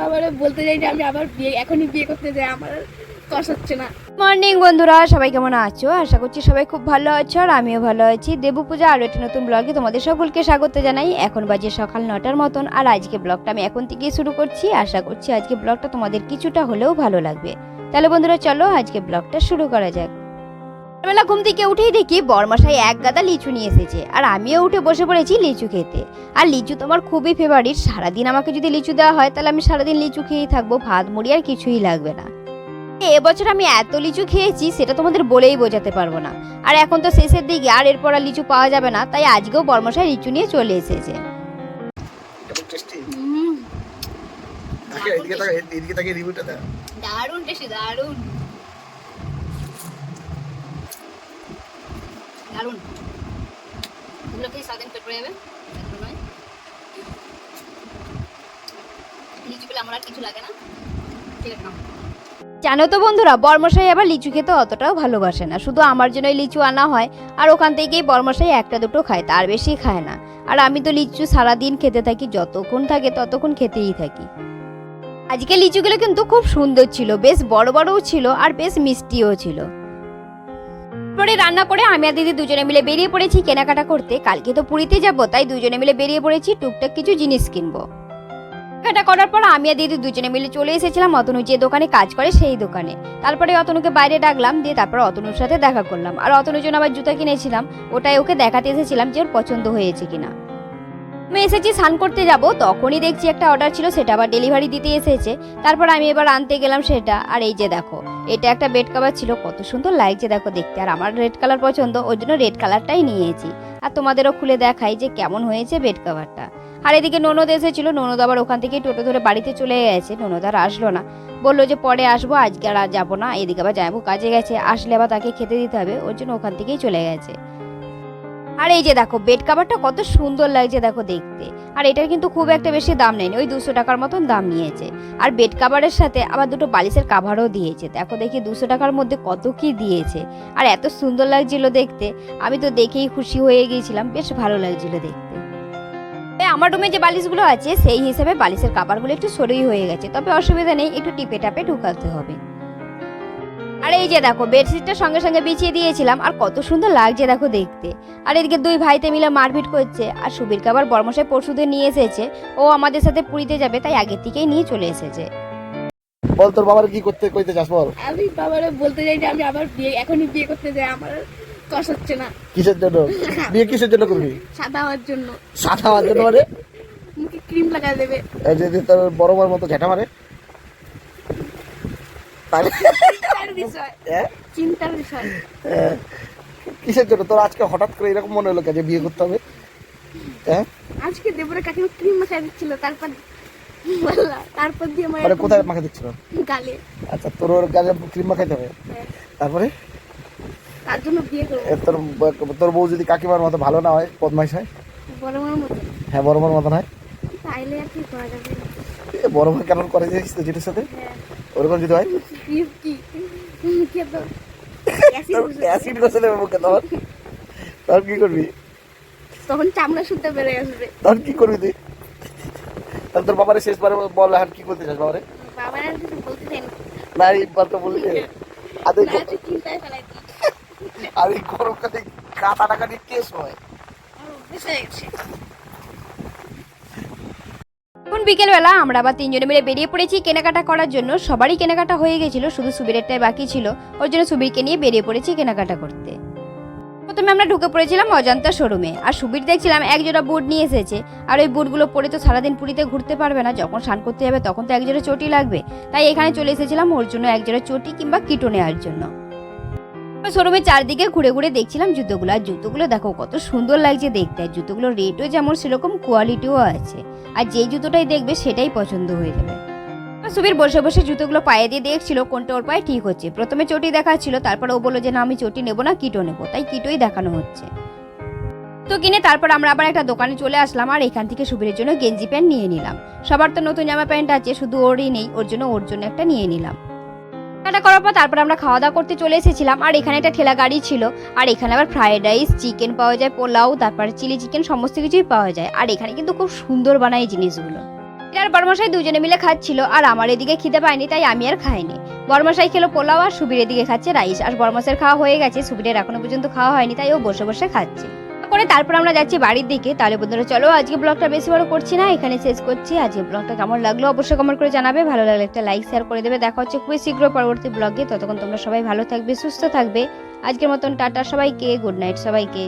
বাবারে, বলতে চাই যে আমি আবার বিয়ে, এখনই বিয়ে করতে যাই, আমার কষ হচ্ছে না। মর্নিং বন্ধুরা, সবাই কেমন আছো? আশা করছি সবাই খুব ভালো আছো আর আমিও ভালো আছি। দেবু পূজা আরও একটি নতুন ব্লগে তোমাদের সকলকে স্বাগত জানাই। এখন বাজে সকাল নটার মতন আর আজকে ব্লগটা আমি এখন থেকেই শুরু করছি। আশা করছি আজকে ব্লগটা তোমাদের কিছুটা হলেও ভালো লাগবে। তাহলে বন্ধুরা, চলো আজকে ব্লগটা শুরু করা যাক। বেলা ঘুম থেকে উঠেই দেখি বরমাসাই এক গাদা লিচু নিয়ে এসেছে। আর আমিও উঠে বসে পড়েছি লিচু খেতে। আর লিচু তো আমার খুবই ফেভারিট সারাদিন আমাকে যদি লিচু দেওয়া হয় তাহলে আমি সারাদিন লিচু খেয়েই থাকব। ভাত মুড়ি আর কিছুই লাগবে না। এবছর আমি এত লিচু খেয়েছি সেটা তোমাদের বলেই বোঝাতে পারব না। আর এখন তো শেষের দিকে আর এরপর আর লিচু পাওয়া যাবে না। তাই আজকেও বর্মশাই লিচু নিয়ে চলে এসেছে। কেমন টেস্টি তাকে এদিকে তাকে এদিকে তাকে রিভিউটা দাও দারুণ টেস্টি দারুণ। দারুণ। এগুলো খেয়ে সারাদিন পেট পড়ে যাবে এগুলো নয় লিচু আমার কিছু লাগে না ঠিক আছে জানো তো বন্ধুরা, বর্মশাই আবার লিচু খেতে অতটাও ভালোবাসে না। শুধু আমার জন্যই লিচু আনা হয়, আর ওখান থেকেই বর্মশাই একটা দুটো খায়, তার বেশি খায় না। আর আমি তো লিচু সারাদিন খেতে থাকি, যতক্ষণ থাকে ততক্ষণ খেতেই থাকি। আজকে লিচুগুলো কিন্তু খুব সুন্দর ছিল, বেশ বড় বড়ও ছিল, আর বেশ মিষ্টিও ছিল। পরে রান্না করে আমি আর দিদি দুজনে মিলে বেরিয়ে পড়েছি কেনাকাটা করতে। কালকে তো পুরীতে যাব, তাই দুজনে মিলে বেরিয়ে পড়েছি, টুকটাক কিছু জিনিস কিনবো। কেনাকাটা করার পর আমি আর দিদি দুজনে মিলে চলে এসেছিলাম অতনু যে দোকানে কাজ করে সেই দোকানে। তারপরে অতনুকে বাইরে ডাকলাম, দিয়ে তারপর অতনুর সাথে দেখা করলাম। আর অতনুর জন্য আবার জুতা কিনেছিলাম, ওটাই ওকে দেখাতে এসেছিলাম যে ওর পছন্দ হয়েছে কিনা। আমি এসেছি, স্নান করতে যাব। তখনই দেখছি একটা অর্ডার ছিল, সেটা আবার ডেলিভারি দিতে এসেছে। তারপর আমি এবার আনতে গেলাম সেটা। আর এই যে দেখো, এটা একটা বেড কাভার ছিল, কত সুন্দর লাগছে দেখো দেখতে। আর আমার রেড কালার পছন্দ, ওই জন্য রেড কালারটাই নিয়েছি। আর তোমাদেরও খুলে দেখাই যে কেমন হয়েছে বেড কাভারটা আর এদিকে ননদ এসেছিল, ননদ আবার ওখান থেকে টোটো ধরে বাড়িতে চলে গেছে। ননদ আর আসলো না। বলল যে পরে আসব, আজকে আর যাব না। এদিকে আবার যাব কাজে গেছে, আসলে আবার তাকে খেতে দিতে হবে, ওর জন্য ওখান থেকেই চলে গেছে। আর এই যে দেখো বেড কাভারটা কত সুন্দর লাগছে দেখো দেখতে। আর এটার কিন্তু খুব একটা বেশি দাম নেয়নি ওই দুশো টাকার মতন দাম নিয়েছে। আর বেড কাভারের সাথে আবার দুটো বালিশের কাভারও দিয়েছে। দেখো দেখি দুশো টাকার মধ্যে কত কি দিয়েছে। আর এত সুন্দর লাগছিল দেখতে, আমি তো দেখেই খুশি হয়ে গিয়েছিলাম, বেশ ভালো লাগছিল দেখতে। আমার রুমে যে বালিশগুলো আছে, সেই হিসেবে বালিশের কাভারগুলো একটু সরুই হয়ে গেছে, তবে অসুবিধা নেই, একটু টিপে টাপে ঢুকাতে হবে। আর এই যে দেখো বেডশিটটা সঙ্গে সঙ্গে বিছিয়ে দিয়েছিলাম আর কত সুন্দর লাগছে দেখো দেখতে। আর এদিকে দুই ভাইতে মিলে মারপিট করছে আর সুবীর কাবার বর্মশাই পরশুদের নিয়ে এসেছে ও আমাদের সাথে পুরীতে যাবে তাই আগের থেকেই নিয়ে চলে এসেছে। বল তোর বাবার কি করতে কইতে চাস বল। আমি বাবারে বলতে চাই যে আমি আবার বিয়ে এখনই বিয়ে করতে যাই আমার আর কষ হচ্ছে না। কিসের জন্য? বিয়ে কিসের জন্য করবি? সাদা হওয়ার জন্য। সাদা হওয়ার জন্য মানে? মুখে ক্রিম লাগা দেবে। এই যে তোর বড় মার মতো ঝেঁটা মারে চিন্তার বিষয়। হ্যাঁ? চিন্তার বিষয়। হ্যাঁ। কিসের জন্য? তোর আজকে হঠাৎ করে এরকম মনে হলো যে বিয়ে করতে হবে? হ্যাঁ? আজকে দেবরে কাকিমা ক্রিম মাখাই দিচ্ছিল তারপর তারপর দিয়ে মানে কোথায় মাখা দিচ্ছিল? গালে। আচ্ছা তোর ওর গালে ক্রিম মাখাইতে হবে? হ্যাঁ, তারপরে? তার জন্য বিয়ে করব। তোর তোর বউ যদি কাকিমার মতো ভালো না হয় বদমাইশ হয়? বড় বড় মতো। হ্যাঁ বড় হয় তাইলে আর কি করা যাবে? বড় মা কেমন করে যেটির সাথে? হ্যাঁ। ওরকম যদি হয়? অ্যাসিড তোর বসে- অ্যাসিড দেবে মুখে তখন। তখন কি করবি? তখন চামড়া শুদ্ধ বেড়ে আসবে। তখন কি করবি তুই? তাহলে তোর বাবারে শেষবারে বল এখন কি করতে চাস বাবারে? বাবার আর কিছু বলতে চাই না। তো বললি আরে তুই চিন্তায় ফেলাই আর এই গরমকালে কাটা টাকা নিয়ে কেস হয় আমার অভ্যেস হয়ে গেছে। এখন বিকেলবেলা আমরা আবার তিনজনে মিলে বেরিয়ে পড়েছি কেনাকাটা করার জন্য। সবারই কেনাকাটা হয়ে গেছিল, শুধু সুবীরেরটাই বাকি ছিল। ওর জন্য সুবীরকে নিয়ে বেরিয়ে পড়েছি কেনাকাটা করতে। প্রথমে আমরা ঢুকে পড়েছিলাম অজন্তা শোরুমে। আর সুবীর দেখছিলাম এক জোড়া বুট নিয়ে এসেছে। আর ওই বুটগুলো পরে তো সারাদিন পুরীতে ঘুরতে পারবে না, যখন স্নান করতে যাবে তখন তো এক জোড়া চটি লাগবে। তাই এখানে চলে এসেছিলাম ওর জন্য এক জোড়া চটি কিংবা কিটো নেওয়ার জন্য। শোরুমের চারদিকে ঘুরে ঘুরে দেখছিলাম জুতোগুলো। আর জুতোগুলো দেখো, কত সুন্দর লাগছে দেখতে। আর জুতোগুলোর রেটও যেমন সেরকম কোয়ালিটিও আছে। আর যেই জুতোটাই দেখবে, সেটাই পছন্দ হয়ে যাবে। সুবীর বসে বসে জুতোগুলো পায়ে দিয়ে দেখছিল, কোনটা ওর পায়ে ঠিক হচ্ছে। প্রথমে চটি দেখাচ্ছিল, তারপর ও বলল যে, না, আমি চটি নেব না কিটো নেব। তাই কিটোই দেখানো হচ্ছে। তো কিনে তারপর আমরা আবার একটা দোকানে চলে আসলাম, আর এখান থেকে সুবীরের জন্য গেঞ্জি প্যান্ট নিয়ে নিলাম। সবার তো নতুন জামা প্যান্ট আছে, শুধু ওরই নেই, ওর জন্য ওর জন্য একটা নিয়ে নিলাম। এটা করার পর তারপর আমরা খাওয়া দাওয়া করতে চলে এসেছিলাম। আর এখানে একটা ঠেলা গাড়ি ছিল। আর এখানে আবার ফ্রায়েড রাইস চিকেন পাওয়া যায়, পোলাও, তারপর চিলি চিকেন সমস্ত কিছুই পাওয়া যায়। আর এখানে কিন্তু খুব সুন্দর বানায় এই জিনিসগুলো। আর বর্মশাই দুজনে মিলে খাচ্ছিল। আর আমার এদিকে খিদে পায়নি, তাই আমি আর খাইনি। বর্মশাই খেলো পোলাও আর সুবির এদিকে খাচ্ছে রাইস আর বর্মশের খাওয়া হয়ে গেছে। সুবিরের এখনও পর্যন্ত খাওয়া হয়নি, তাই ও বসে বসে খাচ্ছে। করে তারপর আমরা যাচ্ছি বাড়ির দিকে। তাহলে বন্ধুরা, চলো আজকে ব্লগটা বেশি বড় করছি না, এখানে শেষ করছি। আজকে ব্লগটা কেমন লাগল অবশ্যই কমেন্ট করে জানাবে। ভালো লাগলে একটা লাইক শেয়ার করে দেবে। দেখা হচ্ছে খুবই শীঘ্র পরবর্তী ব্লগে ততক্ষণ তোমরা সবাই ভালো থাকবে, সুস্থ থাকবে। আজকের মতন টাটা সবাইকে গুড নাইট সবাইকে।